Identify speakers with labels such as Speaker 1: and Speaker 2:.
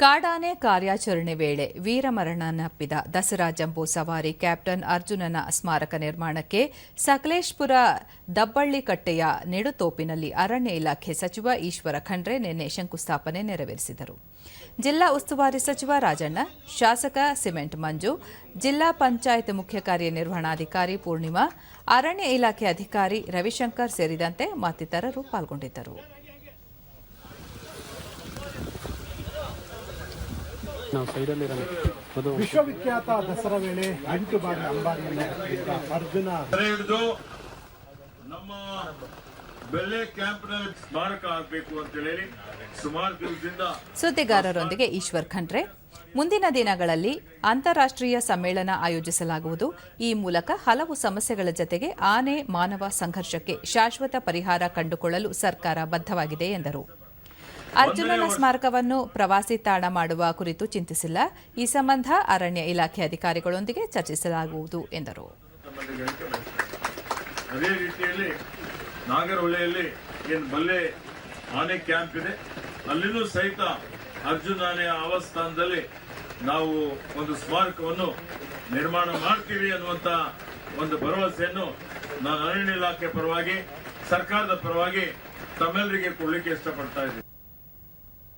Speaker 1: ಕಾಡಾನೆ ಕಾರ್ಯಾಚರಣೆ ವೇಳೆ ವೀರಮರಣನಪ್ಪಿದ ದಸರಾ ಜಂಬೂ ಸವಾರಿ ಕ್ಯಾಪ್ಟನ್ ಅರ್ಜುನನ ಸ್ಮಾರಕ ನಿರ್ಮಾಣಕ್ಕೆ ಸಕಲೇಶ್ಪುರ ದಬ್ಬಳ್ಳಿಕಟ್ಟೆಯ ನೆಡುತೋಪಿನಲ್ಲಿ ಅರಣ್ಯ ಇಲಾಖೆ ಸಚಿವ ಈಶ್ವರ ಖಂಡ್ರೆ ನಿನ್ನೆ ಶಂಕುಸ್ಥಾಪನೆ ನೆರವೇರಿಸಿದರು. ಜಿಲ್ಲಾ ಉಸ್ತುವಾರಿ ಸಚಿವ ರಾಜಣ್ಣ, ಶಾಸಕ ಸಿಮೆಂಟ್ ಮಂಜು, ಜಿಲ್ಲಾ ಪಂಚಾಯತ್ ಮುಖ್ಯ ಕಾರ್ಯನಿರ್ವಹಣಾಧಿಕಾರಿ ಪೂರ್ಣಿಮಾ, ಅರಣ್ಯ ಇಲಾಖೆ ಅಧಿಕಾರಿ ರವಿಶಂಕರ್ ಸೇರಿದಂತೆ ಮತ್ತಿತರರು ಪಾಲ್ಗೊಂಡಿದ್ದರು.
Speaker 2: ನಾವು ಸೈಡಲ್ಲಿರೋಣ ಅದು
Speaker 3: ವಿಶ್ವವಿಖ್ಯಾತ ದಸರಾ ವೇಳೆ ಎಂಟು ಬಾರಿ ಅಂಬಾರಿಯನ್ನು ಅರ್ಜುನ.
Speaker 4: ಹಿಡಿದು ನಮ್ಮ ಬೆಳ್ಳೆ ಕ್ಯಾಂಪ್ನ ಸ್ಮಾರಕ ಆಗಬೇಕು ಅಂತ ಹೇಳಿ ಸುಮಾರು ದಿವಸದಿಂದ
Speaker 1: ಸುದ್ದಿಗಾರರೊಂದಿಗೆ ಈಶ್ವರ್ ಖಂಡ್ರೆ. ಮುಂದಿನ ದಿನಗಳಲ್ಲಿ ಅಂತಾರಾಷ್ಟ್ರೀಯ ಸಮ್ಮೇಳನ ಆಯೋಜಿಸಲಾಗುವುದು. ಈ ಮೂಲಕ ಹಲವು ಸಮಸ್ಯೆಗಳ ಜತೆಗೆ ಆನೆ ಮಾನವ ಸಂಘರ್ಷಕ್ಕೆ ಶಾಶ್ವತ ಪರಿಹಾರ ಕಂಡುಕೊಳ್ಳಲು ಸರ್ಕಾರ ಬದ್ಧವಾಗಿದೆ ಎಂದರು. ಅರ್ಜುನನ ಸ್ಮಾರಕವನ್ನು ಪ್ರವಾಸಿ ತಾಣ ಮಾಡುವ ಕುರಿತು ಚಿಂತಿಸಿಲ್ಲ. ಈ ಸಂಬಂಧ ಅರಣ್ಯ ಇಲಾಖೆ ಅಧಿಕಾರಿಗಳೊಂದಿಗೆ ಚರ್ಚಿಸಲಾಗುವುದು ಎಂದರು.
Speaker 4: ಅದೇ ರೀತಿಯಲ್ಲಿ ನಾಗರಹೊಳೆಯಲ್ಲಿ ಏನು ಬಲ್ಲೆ ಆನೆ ಕ್ಯಾಂಪ್ ಇದೆ ಅಲ್ಲಿನೂ ಸಹಿತ ಅರ್ಜುನ ಆನೆಯ ಆವಾಸ್ಥಾನದಲ್ಲಿ ನಾವು ಒಂದು ಸ್ಮಾರಕವನ್ನು ನಿರ್ಮಾಣ ಮಾಡ್ತೀವಿ ಅನ್ನುವಂತ ಒಂದು ಭರವಸೆಯನ್ನು ನಾನು ಅರಣ್ಯ ಇಲಾಖೆ ಪರವಾಗಿ ಸರ್ಕಾರದ ಪರವಾಗಿ ತಮ್ಮೆಲ್ಲರಿಗೆ ಕೊಡಲಿಕ್ಕೆ ಇಷ್ಟಪಡ್ತಾ ಇದ್ದೀನಿ.